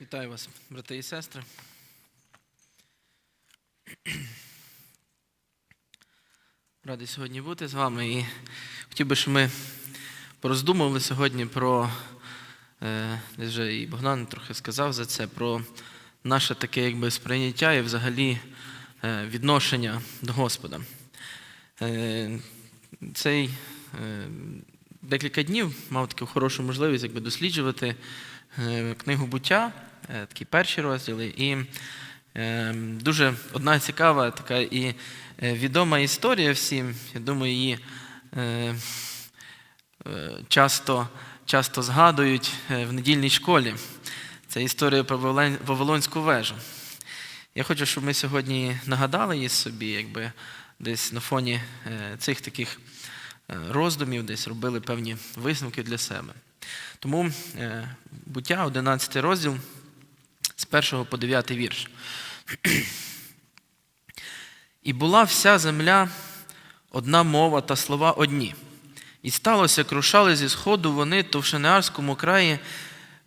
Вітаю вас, брати і сестри. Радий сьогодні бути з вами і хотів би, щоб ми пороздумували сьогодні про, е, вже і Богдан трохи сказав за це, про наше таке якби сприйняття і взагалі е, відношення до Господа. Е, Цей декілька днів мав таку хорошу можливість якби, досліджувати книгу буття, такі перші розділи. І е, дуже одна цікава така і е, відома історія всім. Я думаю, її е, е, часто, часто згадують е, в недільній школі. Це історія про Вавилон- Вавилонську вежу. Я хочу, щоб ми сьогодні нагадали її собі, якби десь на фоні е, цих таких е, роздумів, десь робили певні висновки для себе. Тому е, буття, 11 розділ, з 1 по 9 вірш. І була вся земля одна мова та слова одні. І сталося, як рушали зі сходу вони, то в Шенеарському краї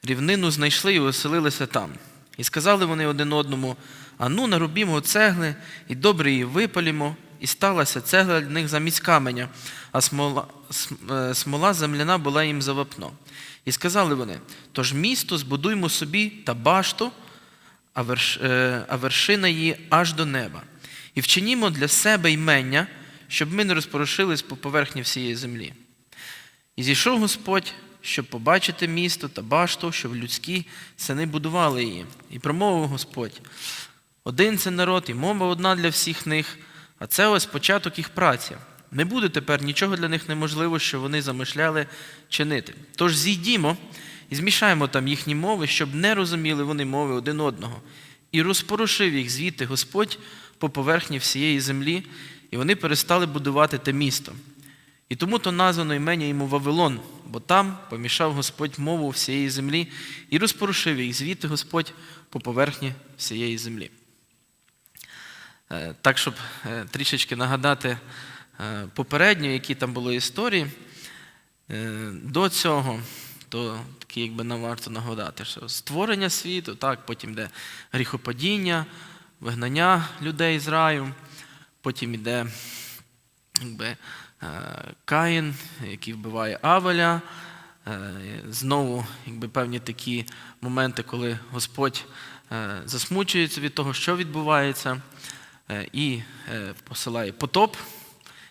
рівнину знайшли і оселилися там. І сказали вони один одному: Ану, нарубімо цегли, і добре її випалімо, і сталася цегла для них замість каменя, а смола, е, смола земляна була їм за вапно. І сказали вони: Тож місто збудуймо собі та башту, е, а вершина її аж до неба. І вчинімо для себе ймення, щоб ми не розпорошились по поверхні всієї землі. І зійшов Господь, щоб побачити місто та башту, щоб людські сини будували її. І промовив Господь: один це народ, і мова одна для всіх них, а це ось початок їх праці. Не буде тепер нічого для них неможливо, що вони замишляли чинити. Тож зійдімо і змішаємо там їхні мови, щоб не розуміли вони мови один одного. І розпорушив їх звідти Господь по поверхні всієї землі, і вони перестали будувати те місто. І тому то названо імення йому Вавилон, бо там помішав Господь мову всієї землі і розпорушив їх звідти Господь по поверхні всієї землі. Е, Так, щоб е, трішечки нагадати е, попередньо, які там були історії, до цього, то такі, якби нам варто нагадати, що створення світу, так, потім йде гріхопадіння, вигнання людей з раю, потім йде якби, е, Каїн, який вбиває Авеля. Е, Знову якби, певні такі моменти, коли Господь е, засмучується від того, що відбувається, і посилає потоп.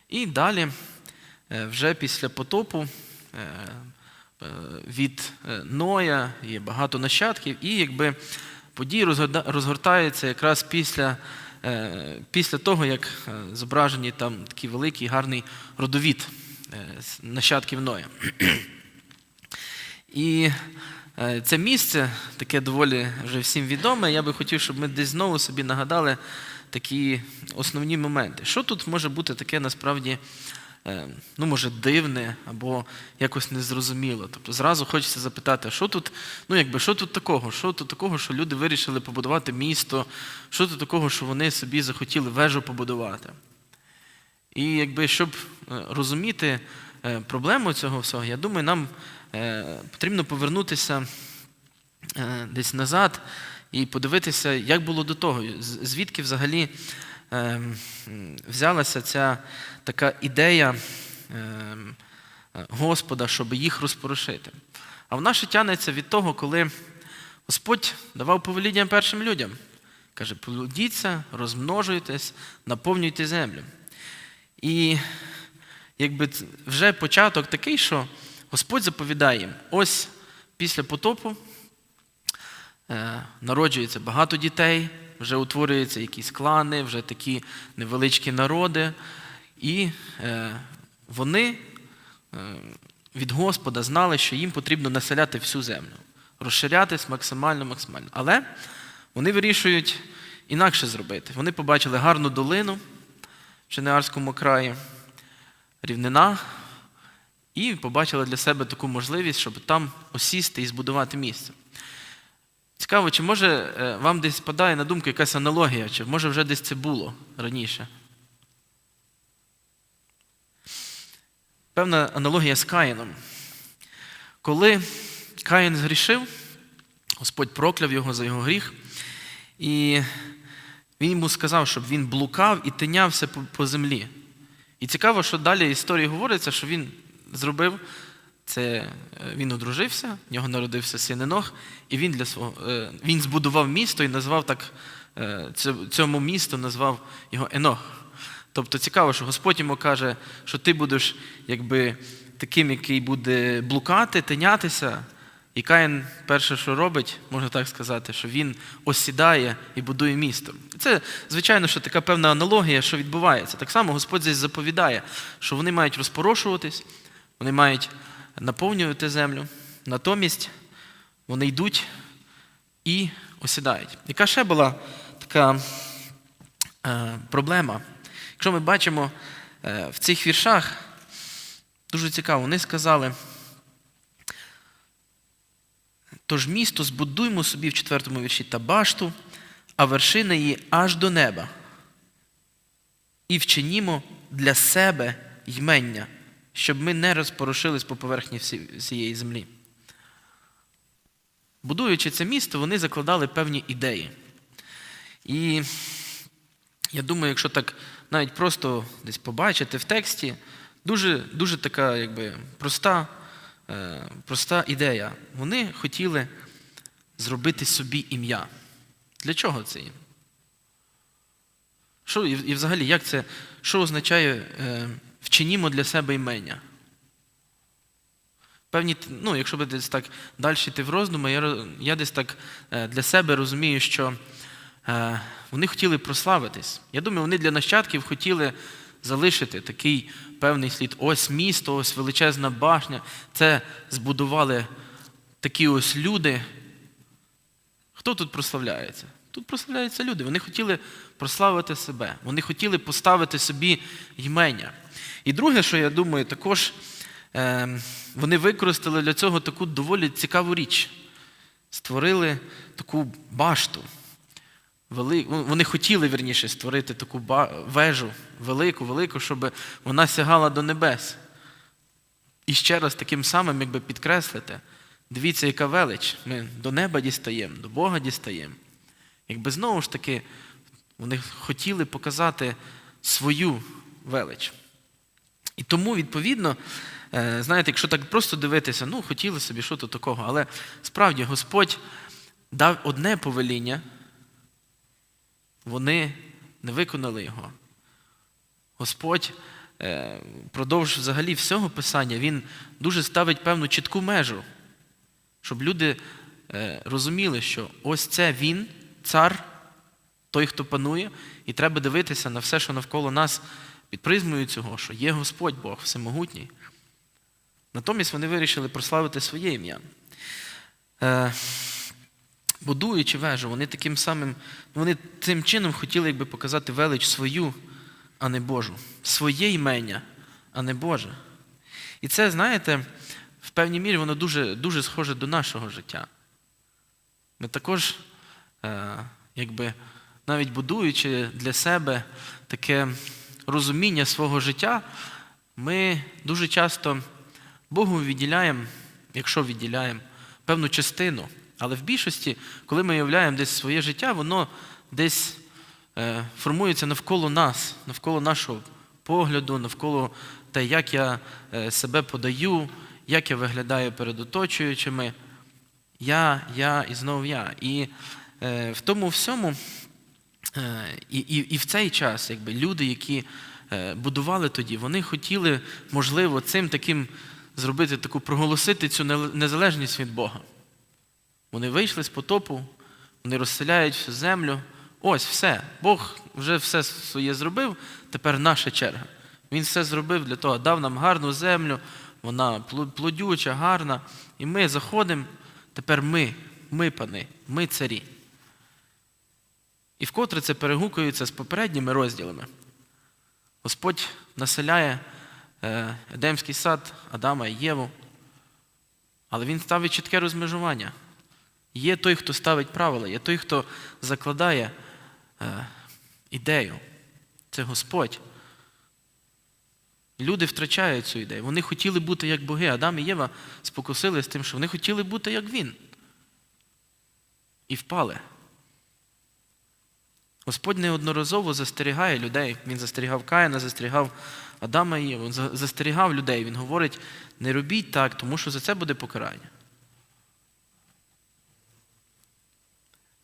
І далі, вже після потопу, від е, Ноя є багато нащадків, і якби події розгортаються якраз після, е, після того, як е, зображені там такий великий гарний родовід е, нащадків Ноя. І е, це місце таке доволі вже всім відоме. Я би хотів, щоб ми десь знову собі нагадали такі основні моменти. Що тут може бути таке насправді, е, ну, може, дивне або якось незрозуміло. Тобто зразу хочеться запитати, що тут, ну, якби, що тут такого? Що тут такого, що люди вирішили побудувати місто? Що тут такого, що вони собі захотіли вежу побудувати? І якби, щоб е, розуміти е, проблему цього всього, я думаю, нам е, потрібно повернутися е, десь назад і подивитися, як було до того, звідки взагалі е, взялася ця така ідея е, м, е, Господа, щоб їх розпорошити. А вона ще тягнеться від того, коли Господь давав повеління першим людям. Каже, плодіться, розмножуйтесь, наповнюйте землю. І якби вже початок такий, що Господь заповідає їм, ось після потопу е, народжується багато дітей, вже утворюються якісь клани, вже такі невеличкі народи. І е, вони е, від Господа знали, що їм потрібно населяти всю землю, розширятись максимально, максимально. Але вони вирішують інакше зробити. Вони побачили гарну долину в Шенеарському краї, рівнина, і побачили для себе таку можливість, щоб там осісти і збудувати місце. Цікаво, чи може е, вам десь спадає на думку якась аналогія, чи може вже десь це було раніше? Певна аналогія з Каїном. Коли Каїн згрішив, Господь прокляв його за його гріх. І він йому сказав, щоб він блукав і тинявся по, землі. І цікаво, що далі історії говориться, що він зробив це, е, він одружився, в нього народився син Енох, і він для свого е, він збудував місто і назвав так е, цьому місту назвав його Енох. Тобто цікаво, що Господь йому каже, що ти будеш якби таким, який буде блукати, тинятися. І Каїн перше, що робить, можна так сказати, що він осідає і будує місто. Це, звичайно, що така певна аналогія, що відбувається. Так само Господь здесь заповідає, що вони мають розпорошуватись, вони мають наповнювати землю. Натомість вони йдуть і осідають. Яка ще була така е, проблема? Якщо ми бачимо е, в цих віршах, дуже цікаво, вони сказали. Тож місто збудуймо собі в четвертому вірші та башту, а вершина її аж до неба. І вчинімо для себе ймення, щоб ми не розпорошились по поверхні всієї землі. Будуючи це місто, вони закладали певні ідеї. І я думаю, якщо так навіть просто десь побачити в тексті, дуже, дуже така якби, проста, е, проста ідея. Вони хотіли зробити собі ім'я. Для чого це їм? Що, і, і взагалі, як це, що означає е, вчинімо для себе імення? Певні, ну, якщо би десь так далі йти в роздуми, я, я десь так е, для себе розумію, що е, вони хотіли прославитись. Я думаю, вони для нащадків хотіли залишити такий певний слід. Ось місто, ось величезна башня. Це збудували такі ось люди. Хто тут прославляється? Тут прославляються люди. Вони хотіли прославити себе. Вони хотіли поставити собі ймення. І друге, що я думаю, також е, вони використали для цього таку доволі цікаву річ. Створили таку башту. Вели... Вони хотіли вірніше створити таку вежу велику, велику, щоб вона сягала до небес. І ще раз таким самим, якби підкреслити, дивіться, яка велич. Ми до неба дістаємо, до Бога дістаємо. Якби знову ж таки вони хотіли показати свою велич. І тому, відповідно, е, знаєте, якщо так просто дивитися, ну, хотіли собі що то такого, але справді Господь дав одне повеління, вони не виконали його. Господь е, впродовж взагалі всього Писання, Він дуже ставить певну чітку межу, щоб люди е, розуміли, що ось це Він, цар, той, хто панує, і треба дивитися на все, що навколо нас під призмою цього, що є Господь Бог всемогутній. Натомість вони вирішили прославити своє ім'я. Е, будуючи вежу, вони таким самим, вони цим чином хотіли якби показати велич свою, а не Божу. Своє імення, а не Боже. І це, знаєте, в певній мірі воно дуже, дуже схоже до нашого життя. Ми також, якби, навіть будуючи для себе таке розуміння свого життя, ми дуже часто Богу відділяємо, якщо відділяємо, певну частину. Але в більшості, коли ми уявляємо десь своє життя, воно десь е, формується навколо нас, навколо нашого погляду, навколо те, як я е, себе подаю, як я виглядаю перед оточуючими. Я, я і знов я. І е, в тому всьому, е, і, і, і в цей час, якби люди, які е, будували тоді, вони хотіли, можливо, цим таким зробити таку, проголосити цю незалежність від Бога. Вони вийшли з потопу, вони розселяють всю землю. Ось все. Бог вже все своє зробив, тепер наша черга. Він все зробив для того, дав нам гарну землю, вона плодюча, гарна. І ми заходимо, тепер ми, ми пани, ми царі. І вкотре це перегукується з попередніми розділами. Господь населяє е, Едемський сад Адама і Єву, але Він ставить чітке розмежування. Є той, хто ставить правила, є той, хто закладає е, ідею. Це Господь. Люди втрачають цю ідею. Вони хотіли бути як боги. Адам і Єва спокусились тим, що вони хотіли бути як він. і впали. Господь неодноразово застерігає людей. Він застерігав Каїна, застерігав Адама і Єву, застерігав людей. Він говорить: не робіть так, тому що за це буде покарання.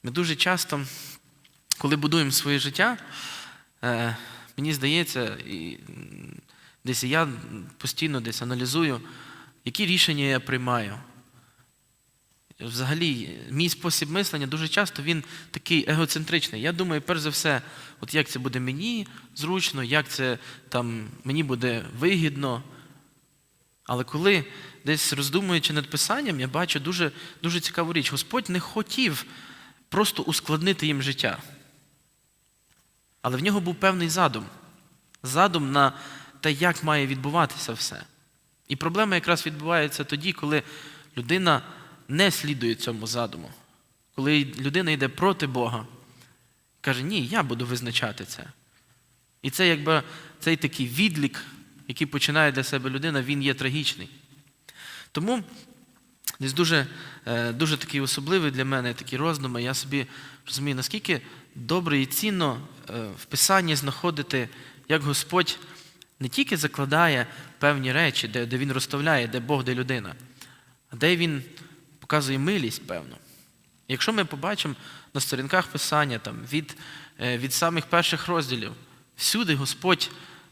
Ми дуже часто, коли будуємо своє життя, е, мені здається, десь я постійно десь аналізую, які рішення я приймаю. Взагалі, мій спосіб мислення дуже часто він такий егоцентричний. Я думаю, перш за все, от як це буде мені зручно, як це там мені буде вигідно. Але коли десь роздумуючи над писанням, я бачу дуже, дуже цікаву річ. Господь не хотів просто ускладнити їм життя. Але в нього був певний задум. Задум на те, як має відбуватися все. І проблема якраз відбувається тоді, коли людина не слідує цьому задуму. Коли людина йде проти Бога, каже, ні, я буду визначати це. І це якби цей такий відлік, який починає для себе людина, він є трагічний. Тому десь дуже, е, дуже такий особливий для мене такі роздуми. Я собі розумію, наскільки добре і цінно е, в Писанні знаходити, як Господь не тільки закладає певні речі, де, де Він розставляє, де Бог, де людина, а де Він показує милість, певно. Якщо ми побачимо на сторінках Писання, там, від, е, від самих перших розділів, всюди Господь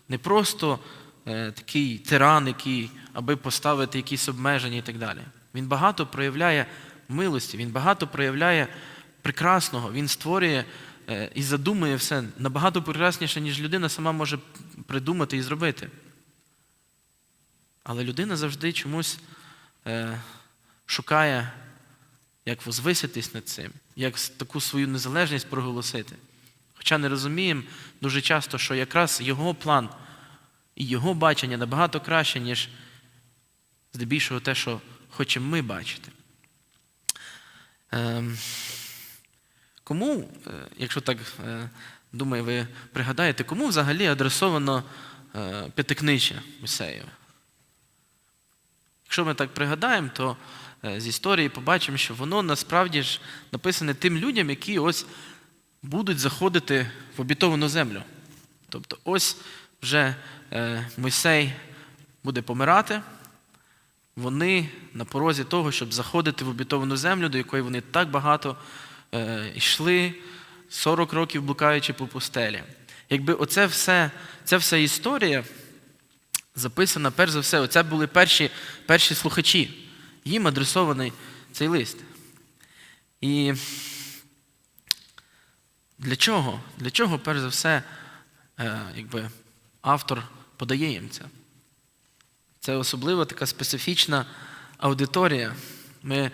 не просто е, такий тиран, який, аби поставити якісь обмеження і так далі. Він багато проявляє милості, він багато проявляє прекрасного, він створює е, і задумує все набагато прекрасніше, ніж людина сама може придумати і зробити. Але людина завжди чомусь шукає, як возвиситись над цим, як таку свою незалежність проголосити. Хоча не розуміємо дуже часто, що якраз його план і його бачення набагато краще, ніж здебільшого те, що хочемо ми бачити. Ем, Кому, е, якщо так е, думаю, ви пригадаєте, кому взагалі адресовано е, п'ятикнижжя Мойсеєве? Якщо ми так пригадаємо, то з історії побачимо, що воно насправді ж написане тим людям, які ось будуть заходити в обітовану землю. Тобто, ось вже е, Мойсей буде помирати, вони на порозі того, щоб заходити в обітовану землю, до якої вони так багато е, йшли, 40 років блукаючи по пустелі. Якби оце все, ця вся історія записана, перш за все, оце були перші, перші слухачі. Їм адресований цей лист. І для чого? Для чого, перш за все, е, якби, автор подає їм це? Це особливо така специфічна аудиторія. Ми,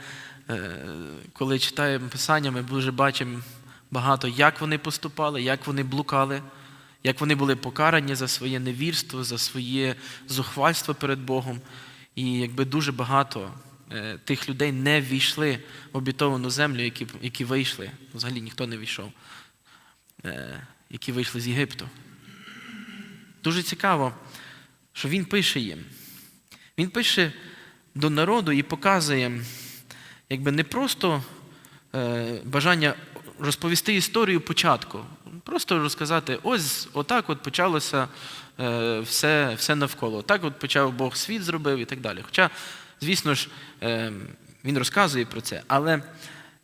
е, коли читаємо Писання, ми дуже бачимо багато, як вони поступали, як вони блукали, як вони були покарані за своє невірство, за своє зухвальство перед Богом. І якби дуже багато тих людей не війшли в обітовану землю, які, які вийшли. Взагалі ніхто не війшов, е, які вийшли з Єгипту. Дуже цікаво, що він пише їм. Він пише до народу і показує, якби не просто е, бажання розповісти історію початку, просто розказати, ось отак от почалося е, все, все навколо. Так от почав Бог світ зробив і так далі. Хоча, звісно ж, е, він розказує про це, але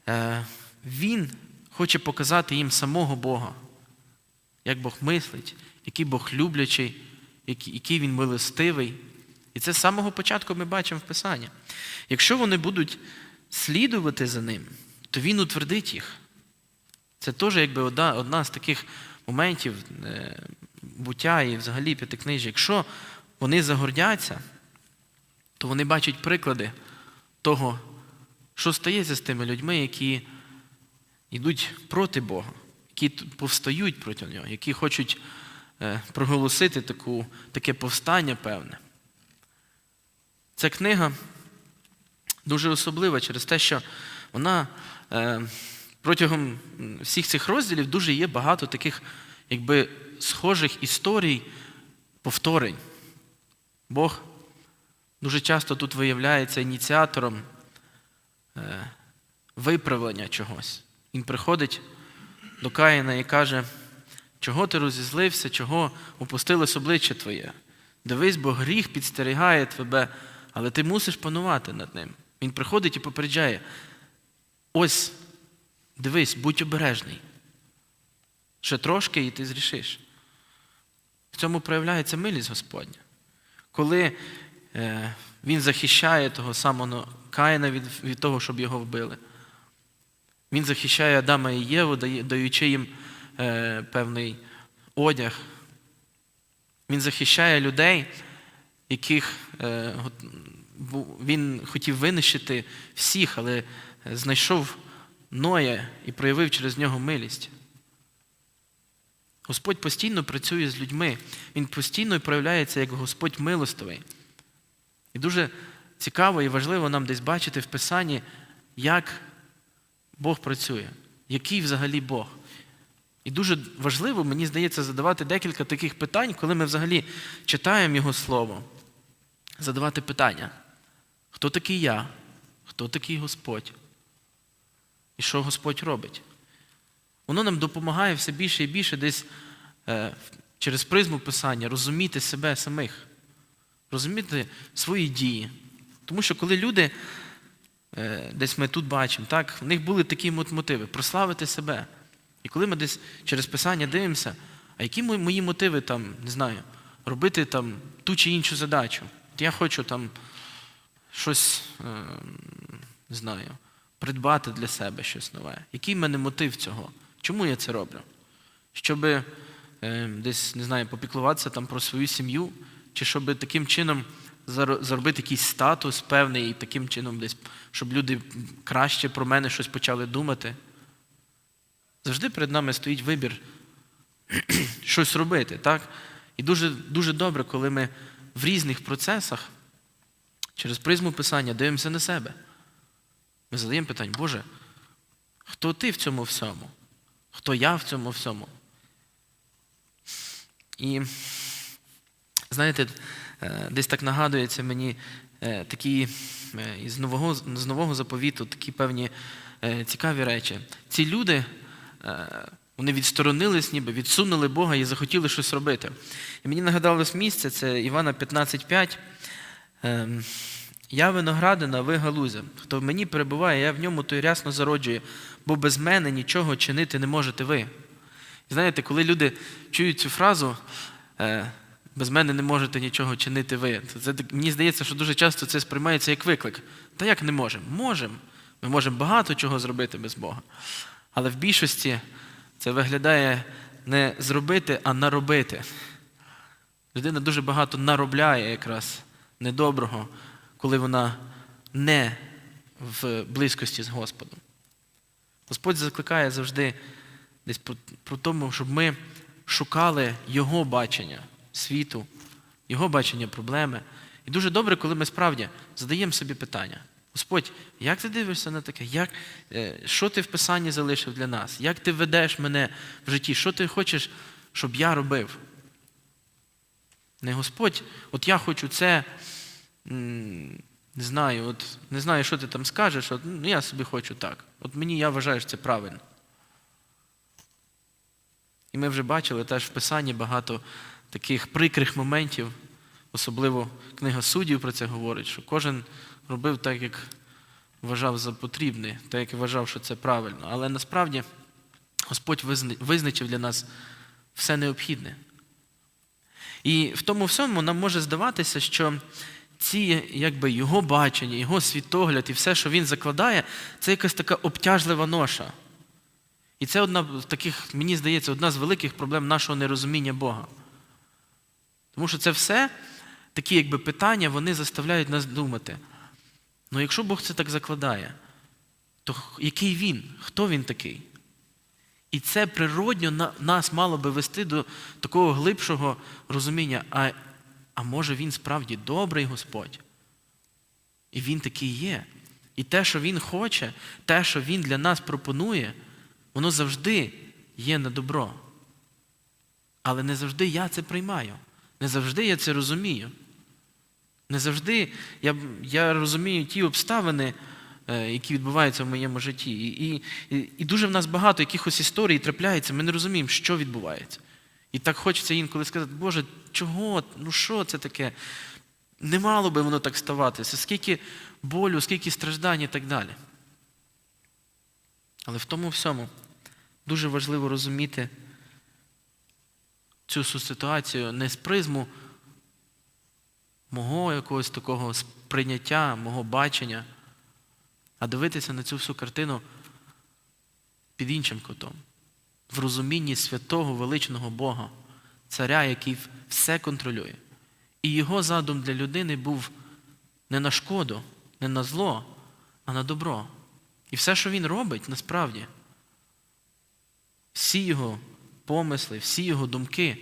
е, він хоче показати їм самого Бога, як Бог мислить, який Бог люблячий, який, він милостивий. І це з самого початку ми бачимо в Писанні. Якщо вони будуть слідувати за ним, то він утвердить їх. Це теж якби одна, одна з таких моментів е, буття і взагалі п'ятикнижжя. Якщо вони загордяться, то вони бачать приклади того, що стається з тими людьми, які йдуть проти Бога, які повстають проти нього, які хочуть е, проголосити таку, таке повстання певне. Ця книга дуже особлива через те, що вона е, протягом всіх цих розділів дуже є багато таких якби, схожих історій, повторень. Бог дуже часто тут виявляється ініціатором е, виправлення чогось. Він приходить до Каїна і каже, чого ти розізлився, чого опустилось обличчя твоє. Дивись, бо гріх підстерігає тебе, але ти мусиш панувати над ним. Він приходить і попереджає: ось, дивись, будь обережний. Ще трошки, і ти зрішиш. В цьому проявляється милість Господня. Коли він захищає того самого Каїна від, від того, щоб його вбили. Він захищає Адама і Єву, даючи їм е, певний одяг. Він захищає людей, яких е, він хотів винищити всіх, але знайшов Ноя і проявив через нього милість. Господь постійно працює з людьми, Він постійно проявляється як Господь милостивий. І дуже цікаво і важливо нам десь бачити в Писанні, як Бог працює, який взагалі Бог. І дуже важливо, мені здається, задавати декілька таких питань, коли ми взагалі читаємо Його Слово. Задавати питання: хто такий я? Хто такий Господь? І що Господь робить? Воно нам допомагає все більше і більше десь е, через призму Писання розуміти себе самих, розуміти свої дії. Тому що коли люди, е, десь ми тут бачимо, так, в них були такі мотиви прославити себе. І коли ми десь через Писання дивимося, а які мої- мотиви там, не знаю, робити там ту чи іншу задачу. От я хочу там щось, е, не знаю, придбати для себе щось нове. Який в мене мотив цього? Чому я це роблю? Щоб е, десь, не знаю, попіклуватися там про свою сім'ю, чи щоб таким чином заробити якийсь статус певний, і таким чином десь, щоб люди краще про мене щось почали думати. Завжди перед нами стоїть вибір щось робити, так? І дуже, дуже добре, коли ми в різних процесах через призму Писання дивимося на себе. Ми задаємо питання, Боже, хто ти в цьому всьому? Хто я в цьому всьому? І знаєте, е, десь так нагадується мені е, такі е, із нового, з нового заповіту такі певні цікаві речі. Ці люди, вони відсторонились, ніби відсунули Бога і захотіли щось робити. І мені нагадалось місце, це Івана 15,5. Ем, Я виноградина, ви галузя. Хто в мені перебуває, я в ньому той рясно зароджує, бо без мене нічого чинити не можете ви. І знаєте, коли люди чують цю фразу, без мене не можете нічого чинити ви, це, мені здається, що дуже часто це сприймається як виклик. Та як не можемо? Можемо. Ми можемо багато чого зробити без Бога. Але в більшості це виглядає не зробити, а наробити. Людина дуже багато наробляє якраз недоброго, коли вона не в близькості з Господом. Господь закликає завжди десь про, тому, щоб ми шукали Його бачення світу, Його бачення проблеми. І дуже добре, коли ми справді задаємо собі питання. Господь, як ти дивишся на таке? Як, е, що ти в Писанні залишив для нас? Як ти ведеш мене в житті? Що ти хочеш, щоб я робив? Не Господь, от я хочу це, не знаю, от не знаю, що ти там скажеш, от, ну, я собі хочу так. От мені я вважаю, що це правильно. І ми вже бачили теж в Писанні багато таких прикрих моментів, особливо книга суддів про це говорить, що кожен робив так, як вважав за потрібне, так як вважав, що це правильно. Але насправді Господь визначив для нас все необхідне. І в тому всьому нам може здаватися, що ці якби, його бачення, його світогляд і все, що він закладає, це якась така обтяжлива ноша. І це одна з таких, мені здається, одна з великих проблем нашого нерозуміння Бога. Тому що це все такі якби, питання, вони заставляють нас думати. Ну якщо Бог це так закладає, то який він? Хто він такий? І це природньо на- нас мало би вести до такого глибшого розуміння. А, а може він справді добрий Господь? І він такий є. І те, що він хоче, те, що він для нас пропонує, воно завжди є на добро. Але не завжди я це приймаю. Не завжди я це розумію. Не завжди я, я розумію ті обставини, е, які відбуваються в моєму житті. І, і, і, і дуже в нас багато якихось історій трапляється, ми не розуміємо, що відбувається. І так хочеться інколи сказати, Боже, чого? Ну що це таке? Не мало би воно так ставатися, скільки болю, скільки страждань і так далі. Але в тому всьому дуже важливо розуміти цю ситуацію не з призму мого якогось такого сприйняття, мого бачення, а дивитися на цю всю картину під іншим кутом, в розумінні святого величного Бога, царя, який все контролює. І його задум для людини був не на шкоду, не на зло, а на добро. І все, що він робить, насправді, всі його помисли, всі його думки,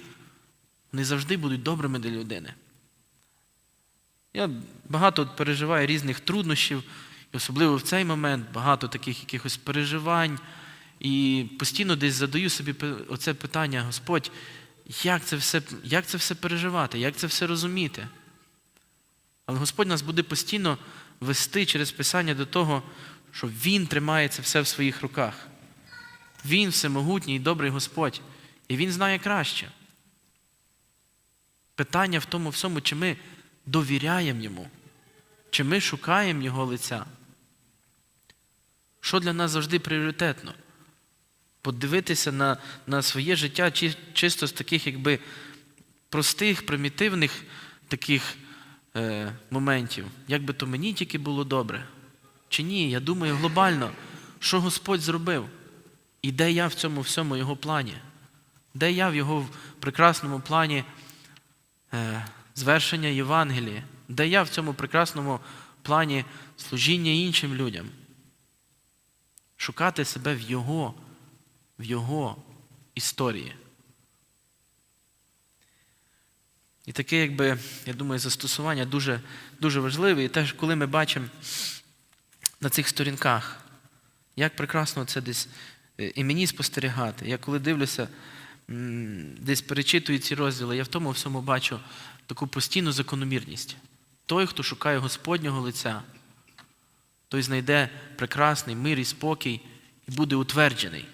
вони завжди будуть добрими для людини. Я багато переживаю різних труднощів, і особливо в цей момент багато таких якихось переживань. І постійно десь задаю собі оце питання, Господь, як це все, як це все переживати, як це все розуміти? Але Господь нас буде постійно вести через Писання до того, що Він тримає це все в своїх руках. Він всемогутній і добрий Господь, і Він знає краще. Питання в тому всьому, чи ми довіряємо Йому, чи ми шукаємо Його лиця. Що для нас завжди пріоритетно? Подивитися на, на своє життя чи- чисто з таких, якби простих, примітивних таких е, моментів. Як би то мені тільки було добре. Чи ні? Я думаю глобально, що Господь зробив, і де я в цьому всьому Його плані, де я в Його прекрасному плані е, звершення Євангелії, де я в цьому прекрасному плані служіння іншим людям. Шукати себе в Його, в Його історії. І таке, якби, я думаю, застосування дуже, дуже важливе. І теж, коли ми бачимо на цих сторінках, як прекрасно це десь е, і мені спостерігати. Я коли дивлюся, десь перечитую ці розділи, я в тому всьому бачу таку постійну закономірність. Той, хто шукає Господнього лиця, той знайде прекрасний мир і спокій і буде утверджений.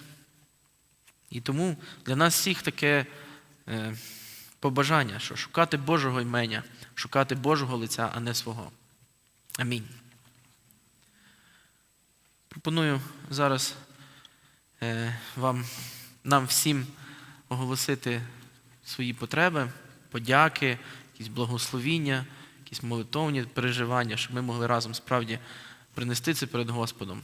І тому для нас всіх таке е, побажання, що шукати Божого імення, шукати Божого лиця, а не свого. Амінь. Пропоную зараз е, вам, нам всім оголосити свої потреби, подяки, якісь благословіння, якісь молитовні переживання, щоб ми могли разом справді принести це перед Господом.